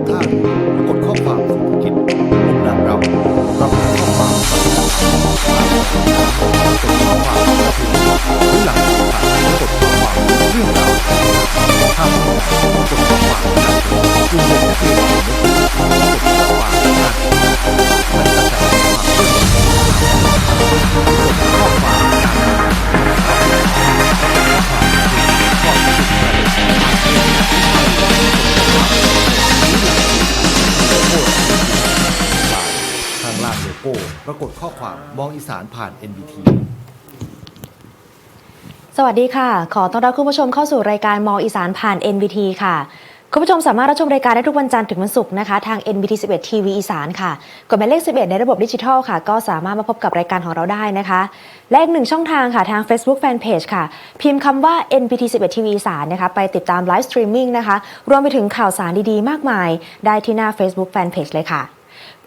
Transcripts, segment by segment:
ำท่าเรือปรากฏข้อความสุภกิจผมรักเราปรากฏข้อความปรากฏข้อความปรากฏข้อความกระถิ่นหรือหลังผ่านปรากฏข้อความเรื่องราวข้ามปรากฏข้อความจากกลุ่มเด็กนักเรียนปรากฏข้อความจากมันกระแสความเรื่อปรากฏข้อความจากข้าง ทางล่างโลโก้ปรากฏข้อความมองอีสานผ่าน NBT สวัสดีค่ะ ขอต้อนรับคุณผู้ชมเข้าสู่รายการมองอีสานผ่าน NBT ค่ะ คุณผู้ชมสามารถรับชมรายการได้ทุกวันจันทร์ถึงวันศุกร์นะคะ ทาง NBT 11 TV อีสานค่ะกดหมายเลข 11 ในระบบดิจิทัลค่ะ ก็สามารถมาพบกับรายการของเราได้นะคะ และอีกหนึ่งช่องทางค่ะ ทาง Facebook Fanpage ค่ะ พิมพ์คำว่า NBT 11 TV อีสานนะคะ ไปติดตามไลฟ์สตรีมมิ่งนะคะ รวมไปถึงข่าวสารดีๆ มากมาย ได้ที่หน้า Facebook Fanpage เลยค่ะ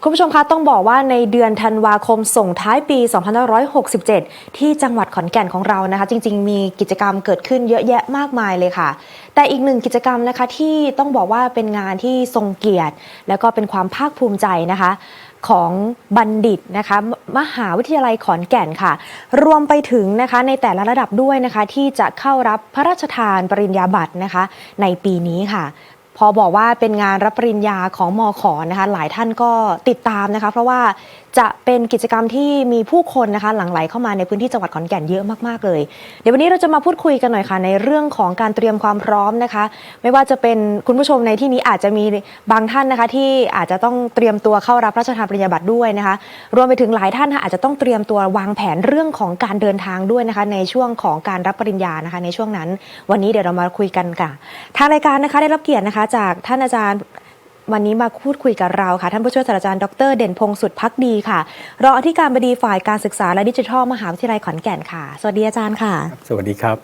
คุณผู้ชมคะต้องบอกว่าในเดือนธันวาคมส่งท้ายปี 2567 ที่จังหวัดขอนแก่นของเรานะคะ จริง ๆ มีกิจกรรมเกิดขึ้นเยอะแยะมากมายเลยค่ะ แต่อีกหนึ่งกิจกรรมนะคะที่ต้องบอกว่าเป็นงานที่ทรงเกียรติ แล้วก็เป็นความภาคภูมิใจนะคะของบัณฑิตนะคะมหาวิทยาลัยขอนแก่นค่ะ รวมไปถึงนะคะในแต่ละระดับด้วยนะคะ ที่จะเข้ารับพระราชทานปริญญาบัตรนะคะ ในปีนี้ค่ะ พอบอกว่าเป็นงานรับปริญญาของมอขอนะคะหลายท่านก็ติดตามนะคะ เพราะว่า จะเป็นกิจกรรมที่มีผู้คนนะคะหลั่งไหลเข้ามาในพื้นที่จังหวัดขอนแก่นเยอะมากๆเลย เดี๋ยววันนี้เราจะมาพูดคุยกันหน่อยค่ะในเรื่องของการเตรียมความพร้อมนะคะ ไม่ว่าจะเป็นคุณผู้ชมในที่นี้อาจจะมีบางท่านนะคะ ที่อาจจะต้องเตรียมตัวเข้ารับพระราชทานปริญญาบัตรด้วยนะคะ รวมไปถึงหลายท่านอาจจะต้องเตรียมตัววางแผนเรื่องของการเดินทางด้วยนะคะ ในช่วงของการรับปริญญานะคะ ในช่วงนั้น วันนี้เดี๋ยวเรามาคุยกันค่ะทางรายการนะคะได้รับเกียรตินะคะ จากท่านอาจารย์ วันนี้มาพูดคุยกับเราค่ะ ท่านผู้ช่วยศาสตราจารย์ดรเด่นพงศ์สุดพักดีค่ะ รองอธิการบดีฝ่ายการศึกษาและดิจิทัลมหาวิทยาลัยขอนแก่นค่ะ สวัสดีอาจารย์ค่ะ สวัสดีครับ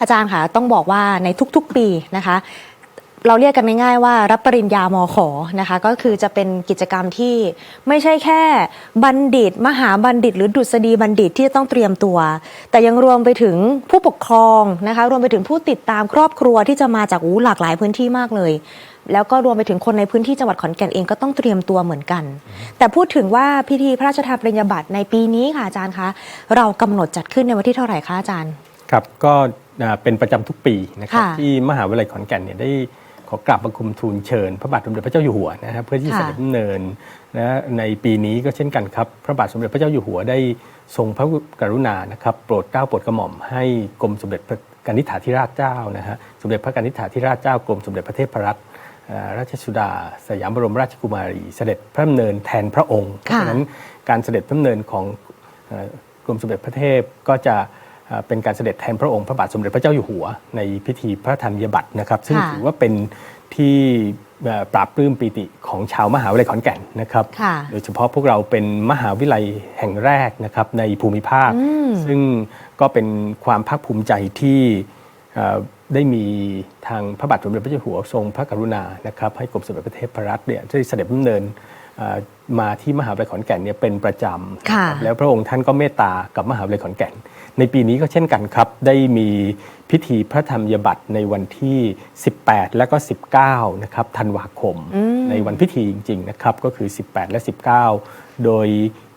อาจารย์ค่ะต้องบอกว่าในทุกๆปีนะคะเราเรียกกันง่ายๆว่ารับปริญญามขนะคะ ก็คือจะเป็นกิจกรรมที่ไม่ใช่แค่บัณฑิต มหาบัณฑิต หรือดุษฎีบัณฑิตที่จะต้องเตรียมตัว แต่ยังรวมไปถึงผู้ปกครองนะคะ รวมไปถึงผู้ติดตามครอบครัวที่จะมาจากอู้หลากหลายพื้นที่มากเลย แล้วก็รวมไปถึงคนในพื้นที่จังหวัดขอนแก่นเองก็ต้องเตรียมตัวเหมือนกัน แต่พูดถึงว่าพิธีพระราชทานปริญญาบัตรในปีนี้ค่ะอาจารย์คะ เรากำหนดจัดขึ้นในวันที่เท่าไหร่คะอาจารย์ ครับก็อ่าเป็นประจำทุกปีนะครับค่ะที่มหาวิทยาลัยขอนแก่นเนี่ยได้ขอกราบบังคมทูลเชิญ พระบาทสมเด็จพระเจ้าอยู่หัวนะครับเพื่อที่ค่ะเสด็จดำเนินนะในปีนี้ก็เช่นกันครับ พระบาทสมเด็จพระเจ้าอยู่หัวได้ทรงพระกรุณานะครับโปรดเกล้าโปรดกระหม่อมให้กรมสมเด็จพระกนิษฐาธิราชเจ้านะฮะสมเด็จพระกนิษฐาธิราชเจ้ากรมสมเด็จพระเทพรัตนอ่า ราชสุดาสยามบรมราชกุมารี เสด็จพระดำเนินแทนพระองค์เพราะฉะนั้นการเสด็จพระดำเนินของเอ่อกรมสมเด็จพระเทพก็จะเอ่อเป็นการเสด็จแทนพระองค์พระบาทสมเด็จพระเจ้าอยู่หัว ในพิธีพระธัญญบัตรนะครับ ซึ่งค่ะถือว่าเป็นที่เอ่อปราบปลื้มปีติของชาวมหาวิทยาลัยขอนแก่นนะครับค่ะโดยเฉพาะพวกเราเป็นมหาวิทยาลัยแห่งแรกนะครับในภูมิภาค ซึ่งก็เป็นความภาคภูมิใจที่เอ่อ ได้มีทางพระบาทสมเด็จพระเจ้าอยู่หัวทรงพระกรุณานะครับให้กรมสมเด็จพระเทพรัตน์เนี่ยได้เสด็จดำเนินเอ่อมาที่มหาวิทยาลัยขอนแก่นเนี่ยเป็นประจำค่ะแล้วพระองค์ท่านก็เมตตากับมหาวิทยาลัยขอนแก่น ในปีนี้ก็เช่นกันครับ ได้มีพิธีพระธรรมยบัตรในวันที่ 18 และก็ 19 นะครับธันวาคมในวันพิธีจริง ๆ นะครับ ก็คือ 18 และ 19 โดย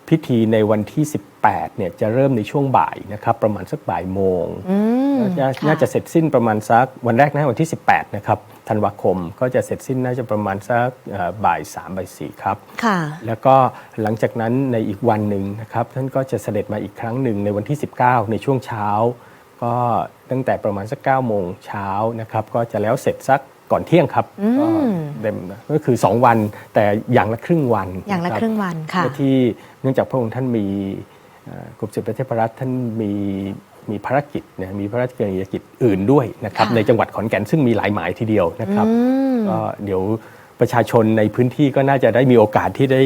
พิธีในวันที่ 18 เนี่ยจะเริ่มในช่วงบ่ายนะครับประมาณสักบ่ายโมงน่าค่ะน่าจะเสร็จสิ้นประมาณสักวันแรกนะวันที่ 18นะครับธันวาคมก็จะเสร็จสิ้นน่าจะประมาณสักเอ่อบ่าย3บ่าย4ครับค่ะแล้วก็หลังจากนั้นในอีกวันหนึ่งนะครับท่านก็จะเสด็จมาอีกครั้งหนึ่งในวันที่ 19 ในช่วงเช้า ก็ตั้งแต่ประมาณสัก9โมงเช้านะครับก็จะแล้วเสร็จสักก่อนเที่ยงครับก็เต็มก็คือ 2 วันแต่อย่างละครึ่งวันอย่างละบครึ่งวันค่ะเพื่อที่เนื่องจากพระองค์ท่านมีเอ่อ กรมสมเด็จพระเทพรัตน์ท่านมีมีภารกิจนะมีพระราชกรณียกิจอื่นด้วยนะครับค่ะในจังหวัดขอนแก่นซึ่งมีหลายหมายทีเดียวนะครับก็เดี๋ยวประชาชนในพื้นที่ก็น่าจะได้มีโอกาสที่ได้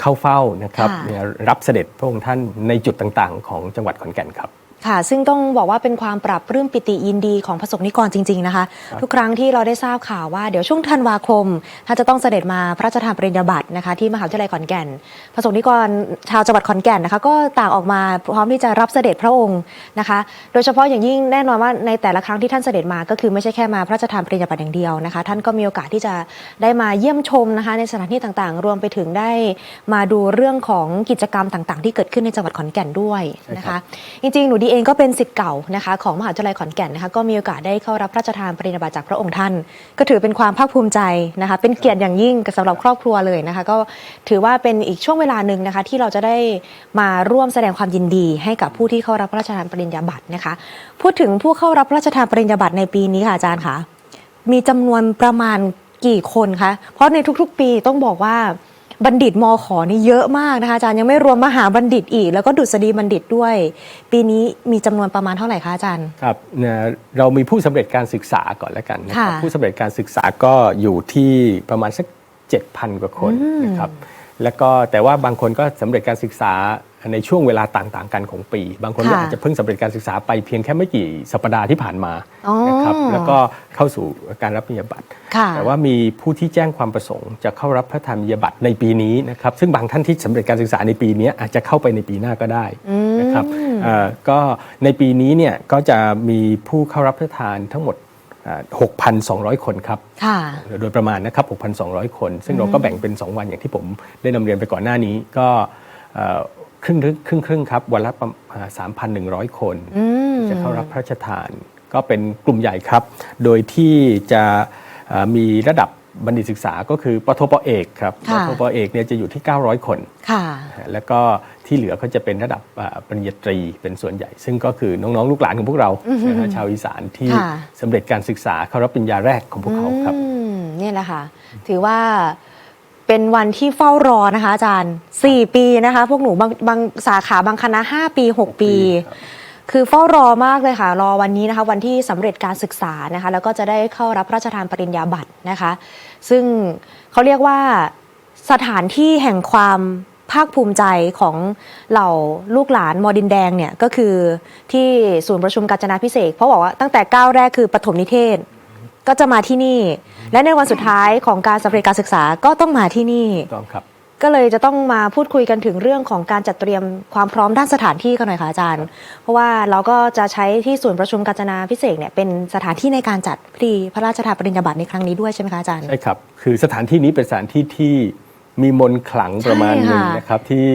เข้าเฝ้านะครับค่ะเนี่ยรับเสด็จพระองค์ท่านในจุดต่างๆ ของจังหวัดขอนแก่นครับ ค่ะ ซึ่งต้องบอกว่าเป็นความปรับปลื้มปิติยินดีของประสบนิกรจริง ๆ นะคะ ทุกครั้งที่เราได้ทราบข่าวว่าเดี๋ยวช่วงธันวาคมท่านจะต้องเสด็จมาพระราชทานปริญญาบัตรนะคะ ที่มหาวิทยาลัยขอนแก่น ประสบนิกรชาวจังหวัดขอนแก่นนะคะ ก็ต่างออกมาพร้อมที่จะรับเสด็จพระองค์นะคะ โดยเฉพาะอย่างยิ่งแน่นอนว่าในแต่ละครั้งที่ท่านเสด็จมาก็คือไม่ใช่แค่มาพระราชทานปริญญาบัตรอย่างเดียวนะคะ ท่านก็มีโอกาสที่จะได้มาเยี่ยมชมนะคะ ในสถานที่ต่างๆ รวมไปถึงได้มาดูเรื่องของกิจกรรมต่าง ๆ ที่เกิดขึ้นในจังหวัดขอนแก่นด้วยนะใช่ครัคะบจริงๆหนูดีเองก็เป็นสิทธิ์เก่านะคะของมหาวิทยาลัยขอนแก่นนะคะก็มีโอกาสได้เข้ารับพระราชทานปริญญาบัตรจากพระองค์ท่าน ก็ถือเป็นความภาคภูมิใจนะคะ เป็นเกียรติอย่างยิ่งกับสำหรับครอบครัวเลยนะคะ ก็ถือว่าเป็นอีกช่วงเวลาหนึ่งนะคะที่เราจะได้มาร่วมแสดงความยินดี ให้กับผู้ที่เข้ารับพระราชทานปริญญาบัตรนะคะ พูดถึงผู้เข้ารับพระราชทานปริญญาบัตรในปีนี้ค่ะอาจารย์คะมีจำนวนประมาณกี่คนคะเพราะในทุก ๆ ปีต้องบอกว่า บัณฑิตมขอนี่เยอะมากนะคะอาจารย์ยังไม่รวมมหาบัณฑิตอีก แล้วก็ดุษฎีบัณฑิตด้วย ปีนี้มีจำนวนประมาณเท่าไหร่คะอาจารย์ครับนะเรามีผู้สำเร็จการศึกษาก่อนแล้วกันนะครับค่ะผู้สำเร็จการศึกษาก็อยู่ที่ประมาณสัก7,000 กว่าคนนะครับแล้วก็แต่ว่าบางคนก็สำเร็จการศึกษาในช่วงเวลาต่างๆ กันของปี บางคนก็ค่ะอาจจะเพิ่งสำเร็จการศึกษาไปเพียงแค่ไม่กี่สัปดาห์ที่ผ่านมาอ๋อนะครับแล้วก็เข้าสู่การรับปริญญาบัตรค่ะแต่ว่ามีผู้ที่แจ้งความประสงค์ จะเข้ารับพระธรรมยบัตรในปีนี้นะครับซึ่งบางท่านที่สำเร็จการศึกษาในปีนี้อาจจะเข้าไปในปีหน้าก็ได้นะครับเอ่อก็ในปีนี้เนี่ยก็จะมีผู้เข้ารับพระทานทั้งหมดอ่า6,200 คนครับค่ะโดยประมาณนะครับ 6,200 คน ซึ่งเราก็แบ่งเป็น 2 วันอย่างที่ผมได้นำเรียนไปก่อนหน้านี้ ก็เอ่อ ครึ่งครึ่งครึ่งๆครับวันละประมาณ3,100 คนที่จะเข้ารับพระราชทาน ก็เป็นกลุ่มใหญ่ครับ โดยที่จะเอ่อมีระดับบัณฑิตศึกษาก็คือปทปเอกครับปค่ะทปเอกเนี่ยจะอยู่ที่ 900 คนค่ะแล้วก็ที่เหลือก็จะเป็นระดับอ่าปริญญาตรีเป็นส่วนใหญ่ ซึ่งก็คือน้องๆ ลูกหลานของพวกเรานะฮะชาวอีสานที่ค่ะสำเร็จการศึกษาเข้ารับปริญญาแรกของพวกเขาครับอืมนี่แหละค่ะ ถือว่า เป็นวันที่เฝ้ารอนะคะ อาจารย์ 4 ปีนะคะ พวกหนูบางบางสาขาบางคณะ 5 ปี 6 ปีครับคือเฝ้ารอมากเลยค่ะ รอวันนี้นะคะ วันที่สำเร็จการศึกษานะคะ แล้วก็จะได้เข้ารับพระราชทานปริญญาบัตรนะคะ ซึ่งเขาเรียกว่าสถานที่แห่งความภาคภูมิใจของเหล่าลูกหลานมอดินแดงเนี่ยก็คือที่ศูนย์ประชุมกาญจนาพิเศษกเพราะบอกว่าตั้งแต่ก้าวแรกคือปฐมนิเทศ ก็จะมาที่นี่ และในวันสุดท้ายของการสำเร็จการศึกษาก็ต้องมาที่นี่ถูกต้องครับ ก็เลยจะต้องมาพูดคุยกันถึงเรื่องของการจัดเตรียมความพร้อมด้านสถานที่กันหน่อยค่ะอาจารย์ เพราะว่าเราก็จะใช้ที่ศูนย์ประชุมกาญจนาพิเศษกเนี่ยเป็นสถานที่ในการจัดพิธีพระราชทานปริญญาบัตรในครั้งนี้ด้วยใช่ไหมคะอาจารย์ ใช่ครับ คือสถานที่นี้เป็นสถานที่ที่มีมนต์ขลังประมาณหนึ่งใช่ค่ะนะครับที่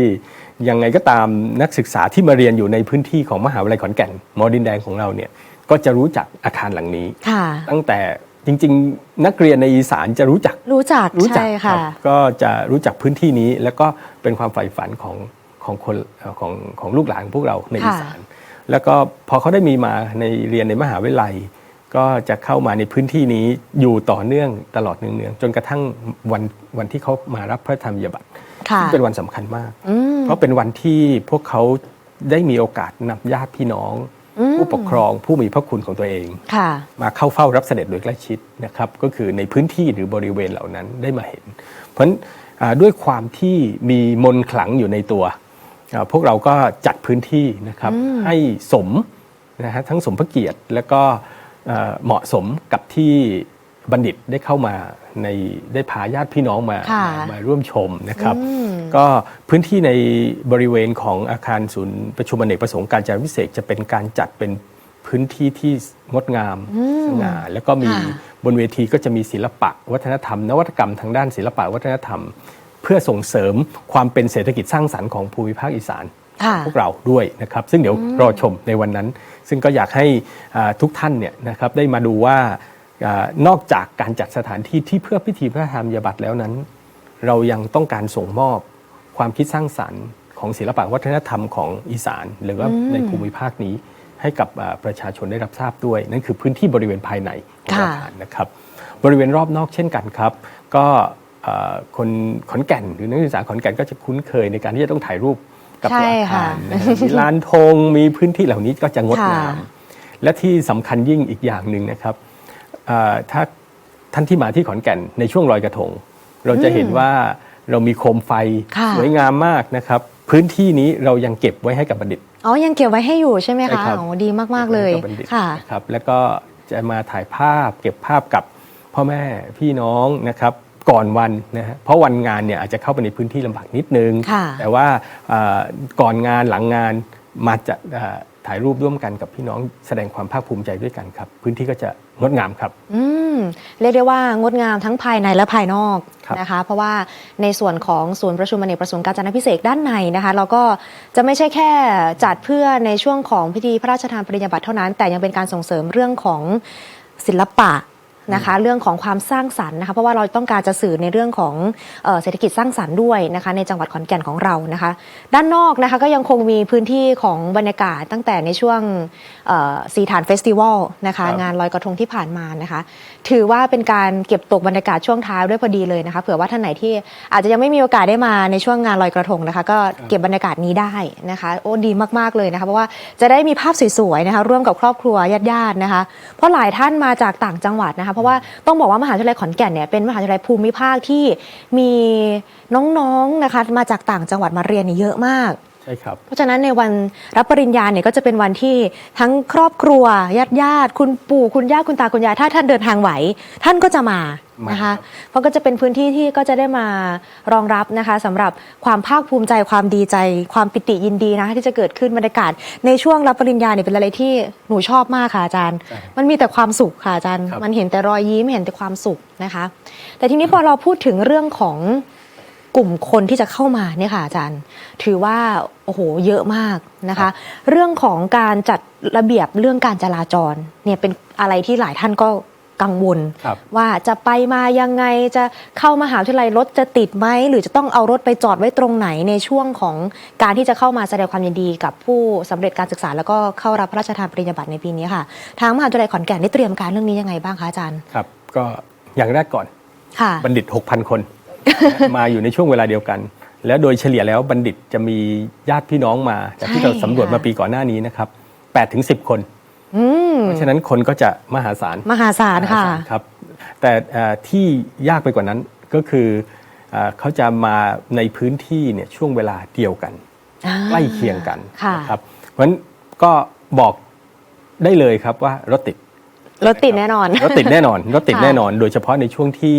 ยังไงก็ตามนักศึกษาที่มาเรียนอยู่ในพื้นที่ของมหาวิทยาลัยขอนแก่นมอดินแดงของเราเนี่ย ก็จะรู้จักอาคารหลังนี้ ค่ะ ตั้งแต่จริง ๆ นักเรียนในอีสานจะรู้จักรู้จักรู้จักใช่ครัค่ะบก็จะรู้จักพื้นที่นี้ แล้วก็เป็นความใฝ่ฝันของของคนเอ่อของของลูกหลานของพวกเราในค่ะ อีสาน แล้วก็พอเขาได้มีมาในเรียนในมหาวิทยาลัย ก็จะเข้ามาในพื้นที่นี้อยู่ต่อเนื่องตลอดเนืองๆจนกระทั่งวันวันที่เขามารับพระธรรมยบัตรค่ะ ซึ่งเป็นวันสำคัญมาก อืม เพราะเป็นวันที่พวกเขาได้มีโอกาสนำญาติพี่น้องอืม ผู้ปกครองผู้มีพระคุณของตัวเองค่ะมาเข้าเฝ้ารับเสด็จโดยใกล้ชิดนะครับก็คือในพื้นที่หรือบริเวณเหล่านั้นได้มาเห็น เพราะฉะนั้นอ่าด้วยความที่มีมนต์ขลังอยู่ในตัวอ่าพวกเราก็จัดพื้นที่นะครับให้สมนะฮะทั้งสมพระเกียรติและก็เอ่อเหมาะสมกับที่บัณฑิตได้เข้ามาในได้พาญาติพี่น้องมาค่ะมามาร่วมชมนะครับอืม ก็พื้นที่ในบริเวณของอาคารศูนย์ประชุมอเนกประสงค์การจนาพิเศษกจะเป็นการจัดเป็นพื้นที่ที่งดงามสง่าแล้วก็มีค่ะบนเวทีก็จะมีศิลปะ วัฒนธรรม นวัตกรรมทางด้านศิลปะวัฒนธรรม เพื่อส่งเสริมความเป็นเศรษฐกิจสร้างสรรค์ของภูมิภาคอีสานค่ะพวกเราด้วยนะครับ ซึ่งเดี๋ยวรอชมในวันนั้น ซึ่งก็อยากให้อ่าทุกท่านเนี่ยนะครับได้มาดูว่าอานอกจากการจัดสถานที่ที่เพื่อพิธีพระธรรมยบัตรแล้วนั้น เรายังต้องการส่งมอบ ความคิดสร้างสรรค์ของศิลปะวัฒนธรรมของอีสาน หรือว่าในภูมิภาคนี้ให้กับอ่าประชาชนได้รับทราบด้วย นั่นคือพื้นที่บริเวณภายในของค่ะอาคารนะครับ บริเวณรอบนอกเช่นกันครับ ก็เอ่อคนขอนแก่นหรือนักศึกษาขอนแก่นก็จะคุ้นเคยในการที่จะต้องถ่ายรูปกับใช่ตัวอาค่ะคารนะฮะมีลานธงมีพื้นที่เหล่านี้ก็จะงดงามค่ะและที่สำคัญยิ่งอีกอย่างหนึ่งนะครับเอ่อถ้าท่านที่มาที่ขอนแก่นในช่วงลอยกระทง เราจะเห็นว่า เรามีโคมไฟค่ะ สวยงามมากนะครับ พื้นที่นี้เรายังเก็บไว้ให้กับบัณฑิต อ๋อ ยังเก็บไว้ให้อยู่ใช่ไหมใช่คะครับอ๋อดีมาก ๆ เลยก็บบัณฑิตค่ะ นะครับแล้วก็จะมาถ่ายภาพเก็บภาพกับพ่อแม่พี่น้องนะครับก่อนวันนะฮะเพราะวันงานเนี่ยอาจจะเข้าไปในพื้นที่ลำบากนิดนึง ค่ะแต่ว่าเอ่อก่อนงานหลังงานมาจะเอ่อ ถ่ายรูปร่วมกันกับพี่น้องแสดงความภาคภูมิใจด้วยกันครับ พื้นที่ก็จะงดงามครับ อืมเรียกได้ว่างดงามทั้งภายในและภายนอกครับนะคะ เพราะว่าในส่วนของศูนย์ประชุมอเนกประสงค์การจนาพิเศษกด้านในนะคะ เราก็จะไม่ใช่แค่จัดเพื่อในช่วงของพิธีพระราชทานปริญญาบัตรเท่านั้น แต่ยังเป็นการส่งเสริมเรื่องของศิลปะ นะคะเรื่องของความสร้างสรรค์นะคะเพราะว่าเราต้องการจะสื่อในเรื่องของเอ่อเศรษฐกิจสร้างสรรค์ด้วยนะคะในจังหวัดขอนแก่นของเรานะคะ ด้านนอกนะคะก็ยังคงมีพื้นที่ของบรรยากาศตั้งแต่ในช่วงเอ่อสีฐานเฟสติวัลนะคะครับงานลอยกระทงที่ผ่านมานะคะ ถือว่าเป็นการเก็บตกบรรยากาศช่วงท้ายด้วยพอดีเลยนะคะเผื่อว่าท่านไหนที่อาจจะยังไม่มีโอกาสได้มาในช่วงงานลอยกระทงนะคะก็เก็บบรรยากาศนี้ได้นะคะโอ้ดีมากๆเลยนะคะเพราะว่าจะได้มีภาพสวยๆนะคะร่วมกับครอบครัวญาติๆนะคะ เพราะหลายท่านมาจากต่างจังหวัดนะคะเพราะว่าต้องบอกว่ามหาวิทยาลัยขอนแก่นเนี่ยเป็นมหาวิทยาลัยภูมิภาคที่มีน้องๆนะคะมาจากต่างจังหวัดมาเรียนเนี่ยเยอะมาก ใช่ครับ เพราะฉะนั้นในวันรับปริญญาเนี่ยก็จะเป็นวันที่ทั้งครอบครัวญาติญาติๆคุณปู่คุณย่าคุณตาคุณยายถ้าท่านเดินทางไหว ท่านก็จะมามานะคะครับเพราะก็จะเป็นพื้นที่ที่ก็จะได้มารองรับนะคะสำหรับความภาคภูมิใจความดีใจ ความปิติยินดีนะคะที่จะเกิดขึ้นบรรยากาศ ในช่วงรับปริญญาเนี่ยเป็นอะไรที่หนูชอบมากค่ะอาจารย์ใช่มันมีแต่ความสุขค่ะอาจารย์ครับมันเห็นแต่รอยยิ้มเห็นแต่ความสุขนะคะ แต่ทีนี้พอเราพูดถึงเรื่องของ กลุ่มคนที่จะเข้ามาเนี่ยค่ะอาจารย์ ถือว่าโอ้โหเยอะมากนะคะ เรื่องของการจัดระเบียบเรื่องการจราจรเนี่ยเป็นอะไรที่หลายท่านก็กังวลครับว่าจะไปมายังไงจะเข้ามหาวิทยาลัยรถจะติดไหมหรือจะต้องเอารถไปจอดไว้ตรงไหนในช่วงของการที่จะเข้ามาแสดงความยินดีกับผู้สำเร็จการศึกษา แล้วก็เข้ารับพระราชทานปริญญาบัตรในปีนี้ค่ะ ทางมหาวิทยาลัยขอนแก่นได้เตรียมการเรื่องนี้ยังไงบ้างคะอาจารย์ครับ ก็อย่างแรกก่อนค่ะบัณฑิต 6,000 คน มาอยู่ในช่วงเวลาเดียวกัน แล้วโดยเฉลี่ยแล้วบัณฑิตจะมีญาติพี่น้องมาจากที่ใช่เราสำรวจค่ะมาปีก่อนหน้านี้นะครับ8ถึง10 คนอืมเพราะฉะนั้นคนก็จะมหาศาลมหาศาลค่ะมหาศาลครับแต่เอ่อที่ยากไปกว่านั้นก็คือเอ่อเขาจะมาในพื้นที่เนี่ยช่วงเวลาเดียวกันอ่าใกล้เคียงกันค่ะนะครับเพราะฉะนั้นก็บอกได้เลยครับว่ารถติด รถติดแน่นอน รถติดแน่นอนรถติดค่ะแน่นอน โดยเฉพาะในช่วงที่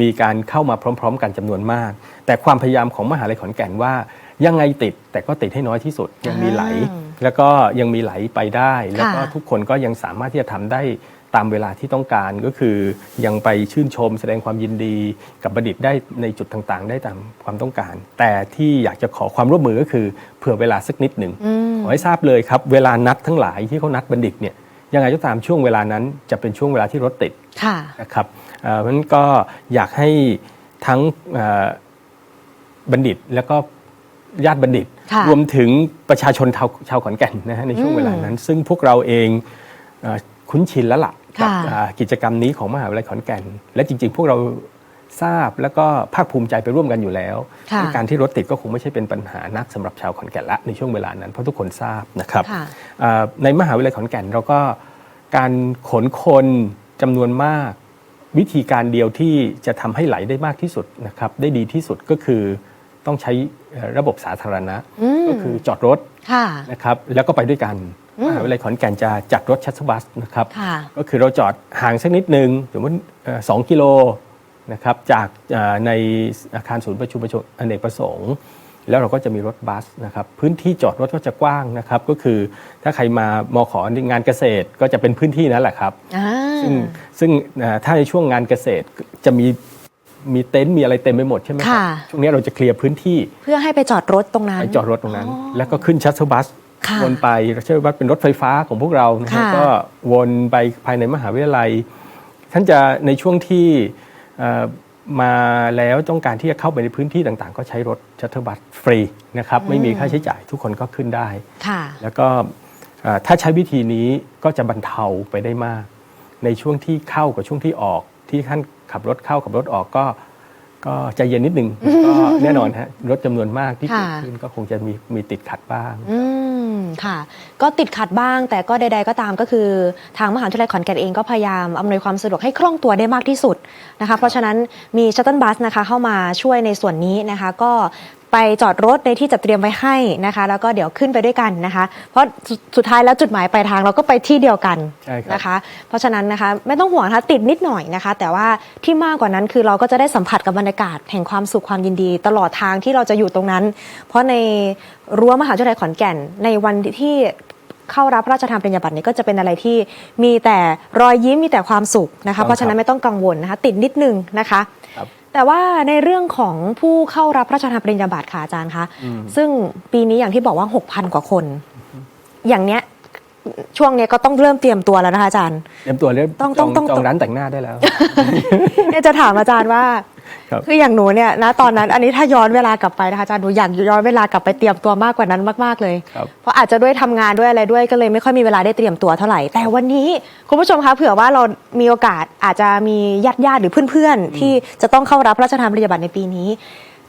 มีการเข้ามาพร้อม ๆ กันจำนวนมาก แต่ความพยายามของมหาลัยขอนแก่นว่า ยังไงติดแต่ก็ติดให้น้อยที่สุด ยังมีไหล แล้วก็ยังมีไหลไปได้ แล้วก็ทุกคนก็ยังสามารถที่จะทำได้ตามเวลาที่ต้องการก็คือยังไปชื่นชมแสดงความยินดีกับบัณฑิตได้ในจุดต่างๆ ได้ตามความต้องการ แต่ที่อยากจะขอความร่วมมือก็คือเผื่อเวลาสักนิดหนึ่งอืมขอให้ทราบเลยครับ เวลานัดทั้งหลายที่เขานัดบัณฑิตเนี่ย ยังไงก็ตามช่วงเวลานั้นจะเป็นช่วงเวลาที่รถติดค่ะนะครับเอ่อเพราะฉะนั้นก็อยากให้ทั้งเอ่อบัณฑิตแล้วก็ญาติบัณฑิตค่ะรวมถึงประชาชนชาวชาวขอนแก่นนะฮะในช่วงอืมเวลานั้น ซึ่งพวกเราเองเอ่อคุ้นชินแล้วล่ะกัค่ะอ่ากิจกรรมนี้ของมหาวิทยาลัยขอนแก่น และจริง ๆ พวกเรา ทราบแล้วก็ภาคภูมิใจไปร่วมกันอยู่แล้ว ค่ะการที่รถติดก็คงไม่ใช่เป็นปัญหานักสำหรับชาวขอนแก่นละในช่วงเวลานั้นเพราะทุกคนทราบนะครับค่ะอ่าในมหาวิทยาลัยขอนแก่นเราก็การขนคนจำนวนมาก วิธีการเดียวที่จะทำให้ไหลได้มากที่สุดนะครับได้ดีที่สุดก็คือต้องใช้เอ่อระบบสาธารณะ อืมก็คือจอดรถค่ะ นะครับแล้วก็ไปด้วยกันอืม มหาวิทยาลัยขอนแก่นจะจัดรถชัตเตอร์บัสนะครับ ค่ะ ก็คือเราจอดห่างสักนิดนึงสมมติเอ่อสองกิโล นะครับจากเอ่อในอาคารศูนย์ประชุมประชุมอเนกประสงค์ แล้วเราก็จะมีรถบัสนะครับพื้นที่จอดรถก็จะกว้างนะครับก็คือถ้าใครมามอของานเกษตรก็จะเป็นพื้นที่นั้นแหละครับอ่าซึ่งซึ่งเอ่อถ้าในช่วงงานเกษตรจะมีมีเต็นท์มีอะไรเต็มไปหมดใช่ไหมครับค่ะช่วงนี้เราจะเคลียร์พื้นที่ เพื่อให้ไปจอดรถตรงนั้นไปจอดรถตรงนั้น แล้วก็ขึ้นชัตเตอร์บัสค่ะวนไปชัตเตอร์บัสเป็นรถไฟฟ้าของพวกเรานะครับค่ะก็วนไปภายในมหาวิทยาลัยท่านจะในช่วงที่เอ่อ มาแล้วต้องการที่จะเข้าไปในพื้นที่ต่างๆ ก็ใช้รถชัตเตอร์บัสฟรีนะครับไม่มีค่าใช้จ่ายทุกคนก็ขึ้นได้ค่ะแล้วก็เอ่อถ้าใช้วิธีนี้ก็จะบรรเทาไปได้มาก ในช่วงที่เข้ากับช่วงที่ออก ที่ท่านขับรถเข้าขับรถออกก็ ก็ใจเย็นนิดนึงก็แน่นอนฮะรถจำนวนมากที่เกิดค่ะขึ้นก็คงจะมีมีติดขัดบ้างอื มค่ะ ก็ติดขัดบ้าง แต่ก็ใด ๆ ก็ตามก็คือ ทางมหาวิทยาลัยขอนแก่นเองก็พยายามอำนวยความสะดวกให้คล่องตัวได้มากที่สุดนะคะ เพราะฉะนั้นมีชัตเติลบัสนะคะเข้ามาช่วยในส่วนนี้นะคะ ก็ ไปจอดรถในที่จัดเตรียมไว้ให้นะคะ แล้วก็เดี๋ยวขึ้นไปด้วยกันนะคะ เพราะสุดสุดท้ายแล้วจุดหมายปลายทางเราก็ไปที่เดียวกันใช่ครับ นะคะ เพราะฉะนั้นนะคะไม่ต้องห่วงนะคะติดนิดหน่อยนะคะ แต่ว่าที่มากกว่านั้นคือเราก็จะได้สัมผัสกับบรรยากาศแห่งความสุขความยินดี ตลอดทางที่เราจะอยู่ตรงนั้น เพราะในรั้วมหาวิทยาลัยขอนแก่น ในวันที่เข้ารับพระราชทานปริญญาบัตรนี้ก็จะเป็นอะไรที่มีแต่รอยยิ้มมีแต่ความสุขนะคะเพราะฉะนั้นไม่ต้องกังวลนะคะ ติดนิดนึงนะคะ ครับ แต่ว่าในเรื่องของผู้เข้ารับพระราชทานปริญญาบัตรค่ะอาจารย์คะซึ่งปีนี้อย่างที่บอกว่า 6,000 กว่าคน อย่างเนี้ยช่วงเนี้ยก็ต้องเริ่มเตรียมตัวแล้วนะคะอาจารย์ เตรียมตัวเรียบต้องจต้อองงต้องจองร้านแต่งหน้าได้แล้ว เนี่ยจะถามอาจารย์ว่า ครับคืออย่างหนูเนี่ยนะตอนนั้นอันนี้ถ้าย้อนเวลากลับไปนะคะอาจารย์หนูอยากย้อนเวลากลับไปเตรียมตัวมากกว่านั้นมากๆเลย ครับ เพราะอาจจะด้วยทำงานด้วยอะไรด้วยก็เลยไม่ค่อยมีเวลาได้เตรียมตัวเท่าไหร่ แต่วันนี้คุณผู้ชมคะเผื่อว่าเรามีโอกาสอาจจะมีญาติญาติๆหรือเพื่อนๆ ที่จะต้องเข้ารับพระราชทานปริญญาบัตรในปีนี้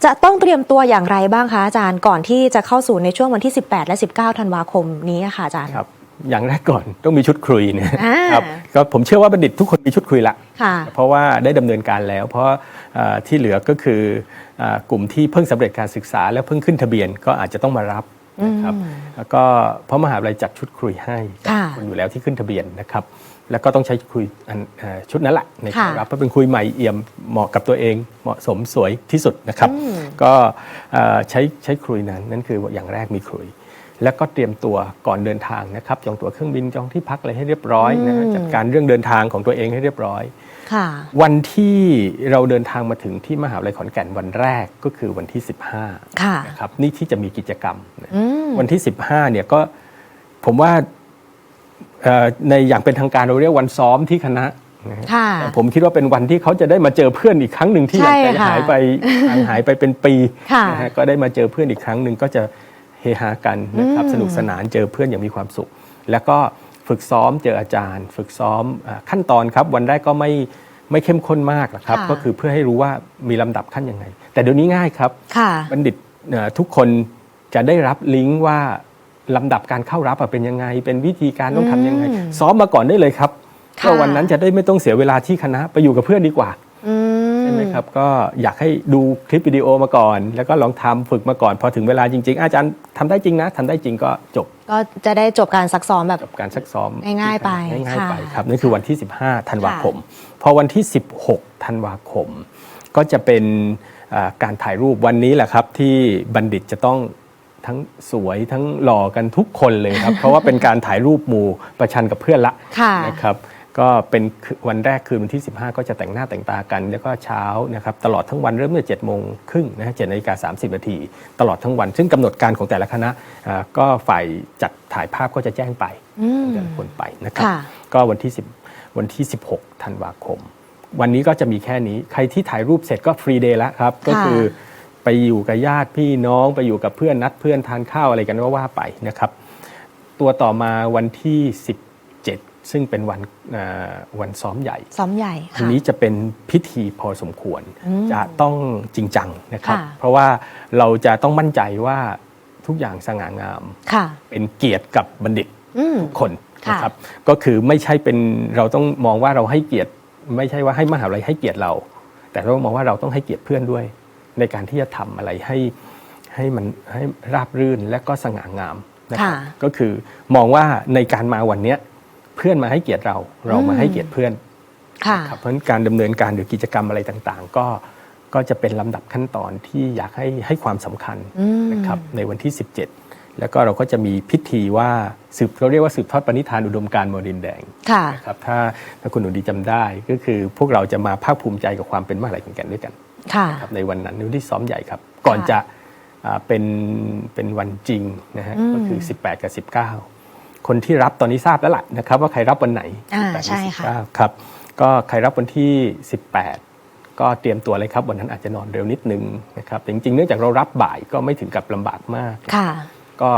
จะต้องเตรียมตัวอย่างไรบ้างคะอาจารย์ก่อนที่จะเข้าสู่ในช่วงวันที่ 18 และ 19 ธันวาคมนี้ค่ะอาจารย์ ครับ อย่างแรกก่อนต้องมีชุดคุยเนี่ยอ่าครับก็ผมเชื่อว่าบัณฑิตทุกคนมีชุดคุยละค่ะเพราะว่าได้ดำเนินการแล้ว เพราะเอ่อที่เหลือก็คือเอ่อกลุ่มที่เพิ่งสำเร็จการศึกษา แล้วเพิ่งขึ้นทะเบียนก็อาจจะต้องมารับนะครับแล้วก็เพราะมหาวิทยาลัยจัดชุดคุยให้กับค่ะคนอยู่แล้วที่ขึ้นทะเบียนนะครับแล้วก็ต้องใช้คุยอันเอ่อชุดนั้นแหละในการค่ะรับเพราะเป็นคุยใหม่เอี่ยมเหมาะกับตัวเองเหมาะสมสวยที่สุดนะครับอืมก็เอ่อใช้ใช้คุยนั้นนั่นคืออย่างแรกมีคุย แล้วก็เตรียมตัวก่อนเดินทางนะครับจองตั๋วเครื่องบินจองที่พักอะไรให้เรียบร้อยนะฮะอืมจัดการเรื่องเดินทางของตัวเองให้เรียบร้อยค่ะวันที่เราเดินทางมาถึงที่มหาวิทยาลัยขอนแก่นวันแรกก็คือวันที่ 15ค่ะนะครับนี่ที่จะมีกิจกรรมนะอืมวันที่ 15เนี่ยก็ผมว่าเอ่อในอย่างเป็นทางการเราเรียกวันซ้อมที่คณะนะฮะค่ะแต่ผมคิดว่าเป็นวันที่เขาจะได้มาเจอเพื่อนอีกครั้งหนึ่งที่ใช่อยากจะค่ะหายไปห่างหายไปเป็นปีค่ะนะฮะก็ได้มาเจอเพื่อนอีกครั้งหนึ่งก็จะ เฮฮากันนะครับอืมสนุกสนานเจอเพื่อนอย่างมีความสุข แล้วก็ฝึกซ้อมเจออาจารย์ ฝึกซ้อมอาขั้นตอนครับ วันแรกก็ไม่ไม่เข้มข้นมากหรอกครับค่ะก็คือเพื่อให้รู้ว่ามีลำดับขั้นยังไง แต่เดี๋ยวนี้ง่ายครับค่ะบัณฑิตเอ่อทุกคนจะได้รับลิงก์ว่าลำดับการเข้ารับอะเป็นยังไง เป็นวิธีการต้องทำยังไงอืมซ้อมมาก่อนได้เลยครับค่ะก็วันนั้นจะได้ไม่ต้องเสียเวลาที่คณะไปอยู่กับเพื่อนดีกว่าอืมใช่ไหมครับก็อยากให้ดูคลิปวิดีโอมาก่อน แล้วก็ลองทำฝึกมาก่อน พอถึงเวลาจริง ๆ อาจารย์ทำได้จริงนะทำได้จริงก็จบ ก็จะได้จบการซักซ้อมแบบกับการซักซ้อมง่ายๆไปง่ายๆไปค่ะครับนั่นคือวันที่ 15ธันวาคม พอวันที่ 16ธันวาคม ก็จะเป็นอ่าการถ่ายรูปวันนี้แหละครับที่บัณฑิตจะต้องทั้งสวยทั้งหล่อกันทุกคนเลยครับ เพราะว่าเป็นการถ่ายรูปหมู่ประชันกับเพื่อนละค่ะนะครับ ก็เป็นคืนวันแรกคืนวันที่ 15 ก็จะแต่งหน้าแต่งตากัน แล้วก็เช้านะครับตลอดทั้งวันเริ่มตั้งแต่7โมงครึ่งนะฮะ7นาฬิกา30นาทีตลอดทั้งวัน ซึ่งกำหนดการของแต่ละคณะอ่าก็ฝ่ายจัดถ่ายภาพก็จะแจ้งไปอืมแต่ละคนไปนะครับค่ะก็วันที่10วันที่ 16ธันวาคม วันนี้ก็จะมีแค่นี้ใครที่ถ่ายรูปเสร็จก็ฟรีเดย์แล้วครับก็คือไปอยู่กับญาติพี่น้องไปอยู่กับเพื่อนนัดเพื่อนทานข้าวอะไรกันว่าว่าไปนะครับตัวต่อมาวันที่17 ซึ่งเป็นวันอ่าวันซ้อมใหญ่ ซ้อมใหญ่อันค่ะนี้จะเป็นพิธีพอสมควรอืมจะต้องจริงจังนะครับค่ะเพราะว่าเราจะต้องมั่นใจว่าทุกอย่างสง่างามค่ะเป็นเกียรติกับบัณฑิตอืมทุกคนค่ะนะครับ ก็คือไม่ใช่เป็นเราต้องมองว่าเราให้เกียรติ ไม่ใช่ว่าให้มหาวิทยาลัยให้เกียรติเรา แต่เรามองว่าเราต้องให้เกียรติเพื่อนด้วย ในการที่จะทำอะไรให้ให้มันให้ราบรื่นและก็สง่างามนะครับค่ะก็คือมองว่าในการมาวันเนี้ย เพื่อนมาให้เกียรติเรา เรามาให้เกียรติเพื่อนค่ะครับเพราะฉะนั้นการดำเนินการหรือกิจกรรมอะไรต่างๆ ก็ก็จะเป็นลำดับขั้นตอนที่อยากให้ให้ความสำคัญอืมนะครับในวันที่ 17 แล้วก็เราก็จะมีพิธีว่าสืบเราเรียกว่าสืบทอดปณิธานอุดมการณ์มอดินแดงค่ะนะครับถ้าถ้าคุณหนูดีจำได้ก็คือพวกเราจะมาภาคภูมิใจกับความเป็นมหาลัยขอนแก่นด้วยกันค่ะครับในวันนั้นในวันที่ซ้อมใหญ่ครับ ก่อนจะอ่าเป็นเป็นวันจริงนะฮะอืมก็คือ 18 กับ 19 คนที่รับตอนนี้ทราบแล้วล่ะนะครับ ว่าใครรับวันไหนอ่า18ใช่ค่ะ19ครับก็ใครรับวันที่ 18 ก็เตรียมตัวเลยครับ วันนั้นอาจจะนอนเร็วนิดนึงนะครับแต่จริงๆ เนื่องจากเรารับบ่ายก็ไม่ถึงกับลำบากมากค่ะก็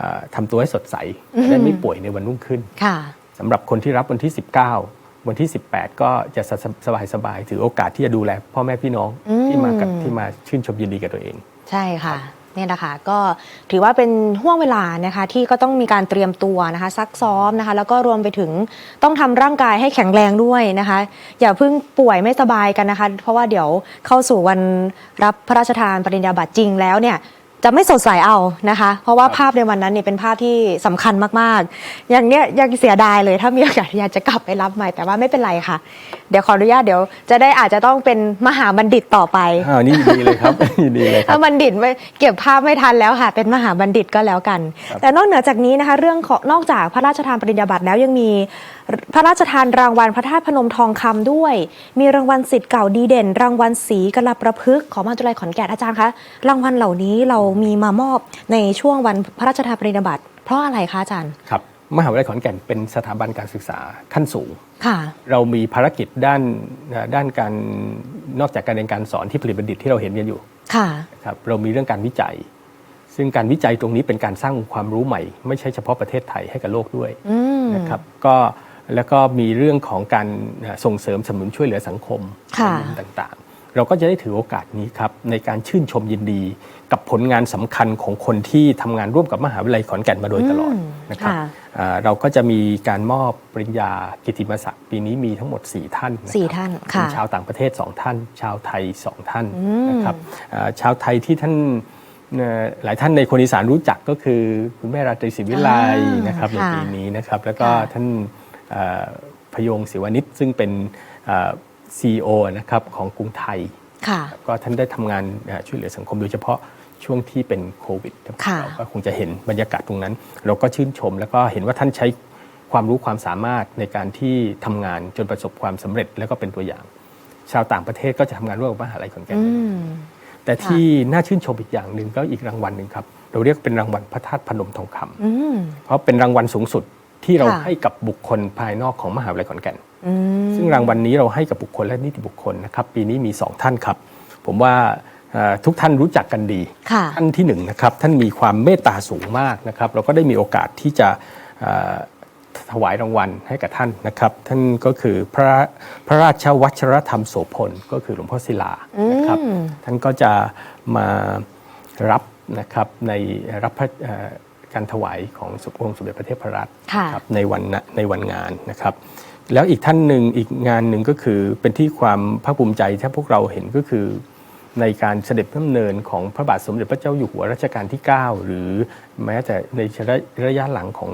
อ่าทำตัวให้สดใสอืมจะได้ไม่ป่วยในวันรุ่งขึ้นค่ะสำหรับคนที่รับวันที่ 19 วันที่ 18 ก็จะสบายสบายๆถือโอกาสที่จะดูแลพ่อแม่พี่น้องอืมที่มากับที่มาชื่นชมยินดีกับตัวเอง ใช่ค่ะ เนี่ยนะคะก็ถือว่าเป็นห่วงเวลานะคะที่ก็ต้องมีการเตรียมตัวนะคะซักซ้อมนะคะ แล้วก็รวมไปถึงต้องทำร่างกายให้แข็งแรงด้วยนะคะ อย่าเพิ่งป่วยไม่สบายกันนะคะ เพราะว่าเดี๋ยวเข้าสู่วันรับพระราชทานปริญญาบัตรจริงแล้วเนี่ย จะไม่สดใสเอานะคะ เพราะว่าภาพในวันนั้นเนี่ยเป็นภาพที่สำคัญมากๆ อย่างเนี้ยยังเสียดายเลย ถ้ามีโอกาสอยากจะกลับไปรับใหม่แต่ว่าไม่เป็นไรค่ะ เดี๋ยวขออนุญาตเดี๋ยวจะได้อาจจะต้องเป็นมหาบัณฑิตต่อไปอ่านี่ยินดีเลยครับยินดีเลยครัถ้าบบัณฑิตไม่เก็บภาพไม่ทันแล้วค่ะ เป็นมหาบัณฑิตก็แล้วกัน แต่นอกเหนือจากนี้นะคะ เรื่องของนอกจากพระราชทานปริญญาบัตรแล้วยังมีพระราชทานรางวัลพระธาตุพนมทองคำด้วย มีรางวัลสิทธิ์เก่าดีเด่น รางวัลศรีกระประพฤกษ์ของมหาวิทยาลัยขอนแก่นอาจารย์คะรางวัลเหล่านี้เรามีมามอบในช่วงวันพระราชทานปริญญาบัตรเพราะอะไรคะอาจารย์ครับมหาวิทยาลัยขอนแก่นเป็นสถาบันการศึกษาขั้นสูงค่ะเรามีภารกิจด้านด้านการนอกจากการเรียนการสอนที่ผลิตบัณฑิตที่เราเห็นกันอยู่ค่ะนะครับเรามีเรื่องการวิจัย ซึ่งการวิจัยตรงนี้เป็นการสร้างองค์ความรู้ใหม่ ไม่ใช่เฉพาะประเทศไทยให้กับโลกด้วยอืมนะครับก็แล้วก็มีเรื่องของการส่งเสริมสนับสนุนช่วยเหลือสังคมค่ะในมุมต่างๆ เราก็จะได้ถือโอกาสนี้ครับในการชื่นชมยินดี กับผลงานสำคัญของคนที่ทำงานร่วมกับมหาวิทยาลัยขอนแก่นมาโดยตลอดอืมนะครับค่ะอ่าเราก็จะมีการมอบปริญญากิตติมศักดิ์ปีนี้มีทั้งหมด 4 ท่านนะครับสี่ท่านเป็นค่ะชาวต่างประเทศ 2 ท่าน ชาวไทย 2 ท่านอืมนะครับอ่าชาวไทยที่ท่านเอ่อหลายท่านในคนอีสานรู้จักก็คือคุณแม่ราตรีศรีวิไลอ่านะครับในค่ะปีนี้นะครับแล้วก็ค่ะท่านเอ่อพยงศิวนิชซึ่งเป็น ซีอีโอนะครับของกรุงไทยค่ะก็ท่านได้ทำงานเอ่อช่วยเหลือสังคมโดยเฉพาะช่วงที่เป็นโควิดค่ะเราก็คงจะเห็นบรรยากาศตรงนั้น เราก็ชื่นชม แล้วก็เห็นว่าท่านใช้ความรู้ความสามารถในการที่ทำงานจนประสบความสำเร็จแล้วก็เป็นตัวอย่าง ชาวต่างประเทศก็จะทำงานร่วมกับมหาลัยขอนแก่นอืมแต่ที่น่าชื่นชมอีกอย่างหนึ่งก็อีกรางวัลหนึ่งครับ เราเรียกเป็นรางวัลพระธาตุพนมทองคำอืมเพราะเป็นรางวัลสูงสุดที่เราค่ะให้กับบุคคลภายนอกของมหาวิทยาลัยขอนแก่นอืม ซึ่งรางวัลนี้เราให้กับบุคคลและนิติบุคคลนะครับ ปีนี้มี 2 ท่านครับ ผมว่าเอ่อทุกท่านรู้จักกันดีค่ะท่านที่หนึ่งนะครับ ท่านมีความเมตตาสูงมากนะครับ เราก็ได้มีโอกาสที่จะเอ่อถวายรางวัลให้กับท่านนะครับ ท่านก็คือพระพระราชวัชรธรรมโสพลก็คือหลวงพ่อศิลานะครับอืมท่านก็จะมารับนะครับในรับพระเอ่อการถวายของสมองค์สมเด็จพระเทพรัตน์ค่ะครับในวันนะในวันงานนะครับ แล้วอีกท่านหนึ่งอีกงานหนึ่งก็คือเป็นที่ความภาคภูมิใจถ้าพวกเราเห็นก็คือ ในการเสด็จพระดำเนินของพระบาทสมเด็จพระเจ้าอยู่หัวรัชกาลที่ 9 หรือแม้แต่ในระยะหลังของ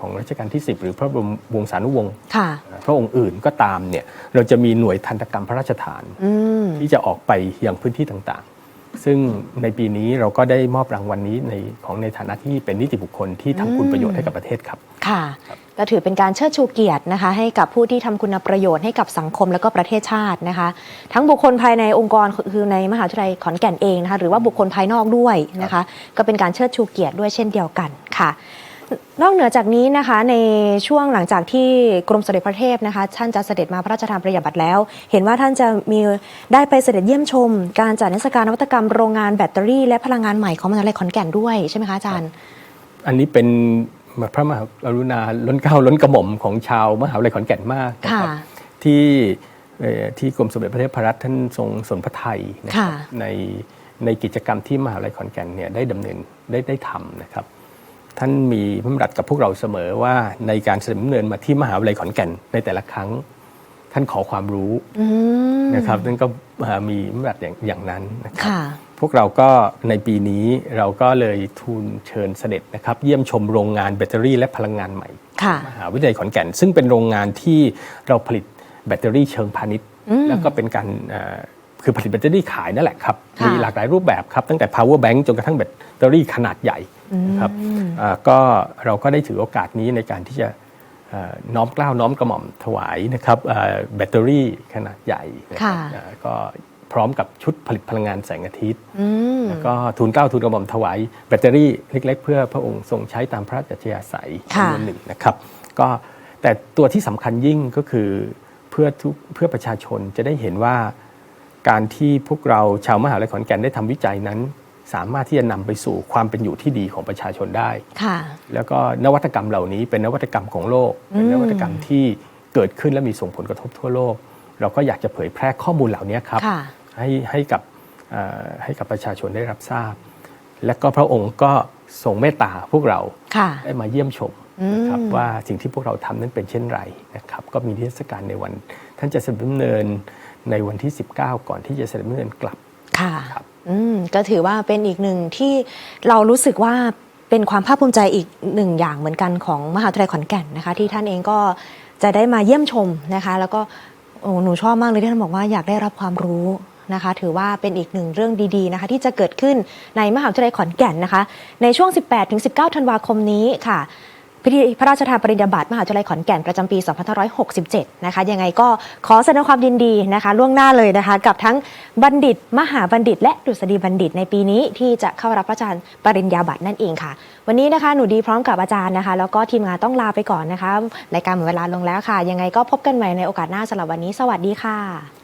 ของรัชกาลที่ 10 หรือพระบรมวงศานุวงศ์ค่ะพระองค์อื่นก็ตามเนี่ยเราจะมีหน่วยทันตกรรมพระราชทานอืมที่จะออกไปยังพื้นที่ต่างๆ ซึ่งในปีนี้เราก็ได้มอบรางวัลนนี้ในของในฐานะที่เป็นนิติบุคคลที่ทำคุณประโยชน์ให้กับประเทศครับค่ะ ก็ถือเป็นการเชิดชูเกียรตินะคะ ให้กับผู้ที่ทำคุณประโยชน์ให้กับสังคมและก็ประเทศชาตินะคะ ทั้งบุคคลภายในองค์กรคือในมหาวิทยาลัยขอนแก่นเองนะคะหรือว่าบุคคลภายนอกด้วยนะคะ ก็เป็นการเชิดชูเกียรติด้วยเช่นเดียวกันค่ะนอกเหนือจากนี้นะคะในช่วงหลังจากที่กรมเสด็จพระเทพนะคะท่านจะเสด็จมาพระราชทานปริญญาบัตรแล้ว เห็นว่าท่านจะมีได้ไปเสด็จเยี่ยมชม การจัดนิทรรศการนวัตกรรมโรงงานแบตเตอรี่และพลังงานใหม่ของมหาวิทยาลัยขอนแก่นด้วยใช่ไหมคะอาจารย์ อันนี้เป็น พระมหากรุณาล้นเกล้าล้นกระหม่อมของชาวมหาวิทยาลัยขอนแก่นมากนะครับค่ะที่เอ่อที่กรมสมเด็จพระเทพรัตน์ท่านทรงสนพระไทยนะครับค่ะในในกิจกรรมที่มหาวิทยาลัยขอนแก่นเนี่ยได้ดำเนินได้ได้ทำนะครับ ท่านมีพระดำรัสกับพวกเราเสมอว่าในการเสด็จดำเนินมาที่มหาวิทยาลัยขอนแก่นในแต่ละครั้ง ท่านขอความรู้อืมนะครับนั่นก็อ่ามีพระดำรัสอย่างอย่างนั้นนะครับค่ะ พวกเราก็ในปีนี้เราก็เลยทูลเชิญเสด็จนะครับเยี่ยมชมโรงงานแบตเตอรี่และพลังงานใหม่ค่ะมหาวิทยาลัยขอนแก่น ซึ่งเป็นโรงงานที่เราผลิตแบตเตอรี่เชิงพาณิชย์อืมแล้วก็เป็นการเอ่อคือผลิตแบตเตอรี่ขายนั่นแหละครับค่ะมีหลากหลายรูปแบบครับตั้งแต่ power bank จนกระทั่งแบตเตอรี่ขนาดใหญ่นะครับอ่าก็เราก็ได้ถือโอกาสนี้ในการที่จะเอ่อน้อมเกล้าวน้อมกระหม่อมถวายนะครับเอ่อแบตเตอรี่ขนาดใหญ่นะครับค่ะอ่าก็ พร้อมกับชุดผลิตพลังงานแสงอาทิตย์อืมแล้วก็ทูลเกล้าทูลกระหม่อมถวายแบตเตอรี่เล็ก ๆ เพื่อพระองค์ทรงใช้ตามพระราชอัธยาศัยค่ะจำนวนหนึ่งนะครับก็แต่ตัวที่สำคัญยิ่งก็คือเพื่อทุกเพื่อประชาชนจะได้เห็นว่าการที่พวกเราชาวมหาวิทยาลัยขอนแก่นได้ทำวิจัยนั้น สามารถที่จะนำไปสู่ความเป็นอยู่ที่ดีของประชาชนได้ค่ะแล้วก็นวัตกรรมเหล่านี้เป็นนวัตกรรมของโลก เป็นนวัตกรรมที่เกิดขึ้นและมีส่งผลกระทบทั่วโลก เราก็อยากจะเผยแพร่ข้อมูลเหล่านี้ครับค่ะ ให้ให้กับเอ่อให้กับประชาชนได้รับทราบ และก็พระองค์ก็ทรงเมตตาพวกเราค่ะได้มาเยี่ยมชมอืมนะครับว่าสิ่งที่พวกเราทำนั้นเป็นเช่นไรนะครับก็มีนิทรรศการในวัน ท่านจะเสด็จดำเนินในวันที่ 19 ก่อนที่จะเสด็จดำเนินกลับค่ะครับอืมก็ถือว่าเป็นอีกหนึ่งที่เรารู้สึกว่าเป็นความภาคภูมิใจอีกหนึ่งอย่างเหมือนกันของมหาวิทยาลัยขอนแก่นนะคะ ที่ท่านเองก็จะได้มาเยี่ยมชมนะคะ แล้วก็โอ้หนูชอบมากเลยที่ท่านบอกว่าอยากได้รับความรู้ นะคะ ถือว่าเป็นอีกหนึ่งเรื่องดีๆนะคะที่จะเกิดขึ้นในมหาวิทยาลัยขอนแก่นนะคะ ในช่วง 18-19 ธันวาคมนี้ค่ะพิธีพระราชทานปริญญาบัตรมหาวิทยาลัยขอนแก่นประจำปี 2567 นะคะ ยังไงก็ขอแสดงความยินดีนะคะ ล่วงหน้าเลยนะคะ กับทั้งบัณฑิต มหาบัณฑิต และดุษฎีบัณฑิตในปีนี้ที่จะเข้ารับพระราชทานปริญญาบัตรนั่นเองค่ะ วันนี้นะคะหนูดีพร้อมกับอาจารย์นะคะ แล้วก็ทีมงานต้องลาไปก่อนนะคะรายการหมดเวลาลงแล้วค่ะ ยังไงก็พบกันใหม่ในโอกาสหน้าสำหรับวันนี้ สวัสดีค่ะ